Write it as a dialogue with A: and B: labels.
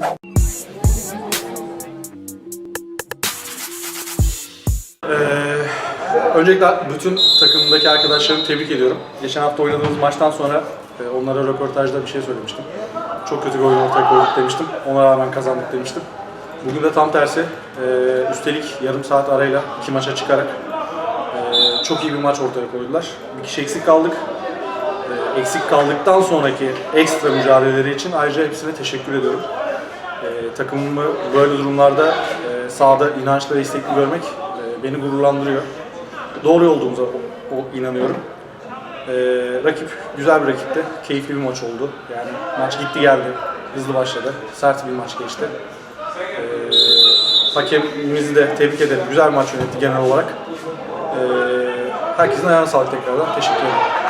A: Ee, öncelikle bütün takımdaki arkadaşlarımı tebrik ediyorum. Geçen hafta oynadığımız maçtan sonra e, onlara röportajda bir şey söylemiştim. Çok kötü bir oyun ortaya koyduk demiştim. Ona rağmen kazandık demiştim. Bugün de tam tersi. e, üstelik yarım saat arayla iki maça çıkarak e, çok iyi bir maç ortaya koydular. Bir kişi eksik kaldık. E, eksik kaldıktan sonraki ekstra mücadeleleri için ayrıca hepsine teşekkür ediyorum. E, takımımı böyle durumlarda e, sahada inançlı ve görmek e, beni gururlandırıyor. Doğru yolduğumuza o, inanıyorum. E, rakip güzel bir rakipti. Keyifli bir maç oldu. Yani maç gitti geldi. Hızlı başladı. Sert bir maç geçti. E, hakemimizi de tebrik ederim. Güzel maç yönetti genel olarak. E, herkesin ayağına sağlık tekrardan. Teşekkür ederim.